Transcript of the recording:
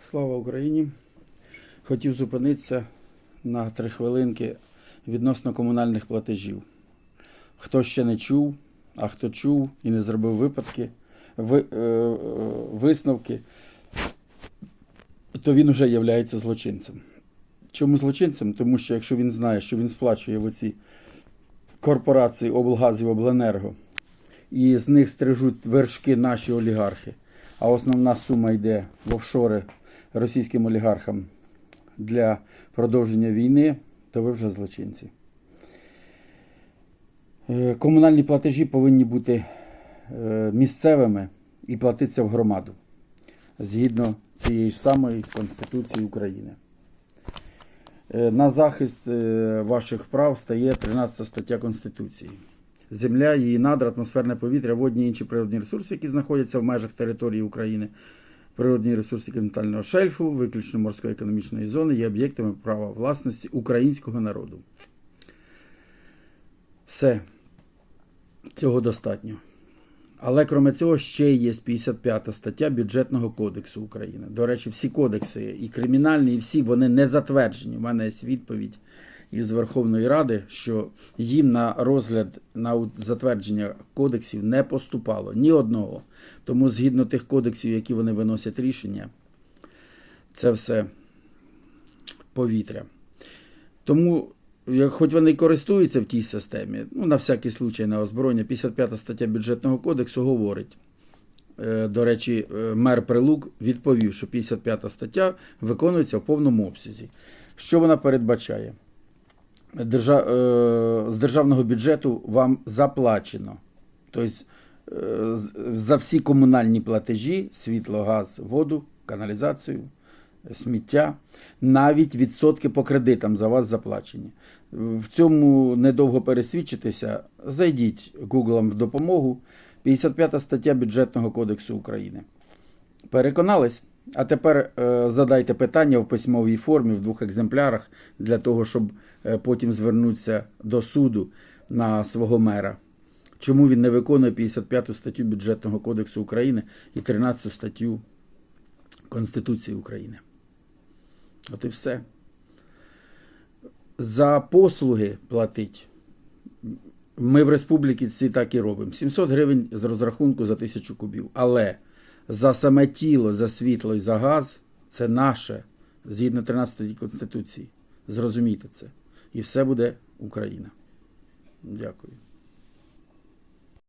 Слава Україні! Хотів зупинитися на три хвилинки відносно комунальних платежів. Хто ще не чув, а хто чув і не зробив випадки, ви, е, е, висновки, то він вже є злочинцем. Чому злочинцем? Тому що якщо він знає, що він сплачує в оці корпорації облгазів обленерго, і з них стрижуть вершки наші олігархи, а основна сума йде в офшори російським олігархам для продовження війни, то ви вже злочинці. Е, Комунальні платежі повинні бути е, місцевими і платитися в громаду згідно цієї ж самої Конституції України. Е, На захист ваших прав стає 13 стаття Конституції. Земля, її надра, атмосферне повітря, водні і інші природні ресурси, які знаходяться в межах території України, природні ресурси континентального шельфу, виключно морської економічної зони, є об'єктами права власності українського народу. Все. Цього достатньо. Але крім цього, ще є 55 стаття Бюджетного кодексу України. До речі, всі кодекси, і кримінальні, і всі, вони не затверджені. У мене є відповідь із Верховної Ради, що їм на розгляд на затвердження кодексів не поступало ні одного. Тому згідно тих кодексів, які вони виносять рішення, це все повітря. Тому, хоч вони і користуються в тій системі, ну, на всякий случай на озброєння, 55 стаття бюджетного кодексу говорить. Е, До речі, е, мер Прилук відповів, що 55 стаття виконується в повному обсязі. Що вона передбачає? Держа... е, З державного бюджету вам заплачено. Тобто е, за всі комунальні платежі, світло, газ, воду, каналізацію, сміття, навіть відсотки по кредитам за вас заплачені. В цьому недовго пересвідчитися. Зайдіть Google в допомогу. 55 стаття Бюджетного кодексу України. Переконались? А тепер е, задайте питання в письмовій формі в двох екземплярах для того, щоб е, потім звернутися до суду на свого мера. Чому він не виконує 55 статтю Бюджетного кодексу України і 13 статтю Конституції України? От і все. За послуги платить. Ми в республіці ці так і робимо. 700 гривень з розрахунку за тисячу кубів. Але за саме тіло, за світло і за газ це наше згідно 13 статті Конституції. Зрозумійте це. І все буде Україна. Дякую.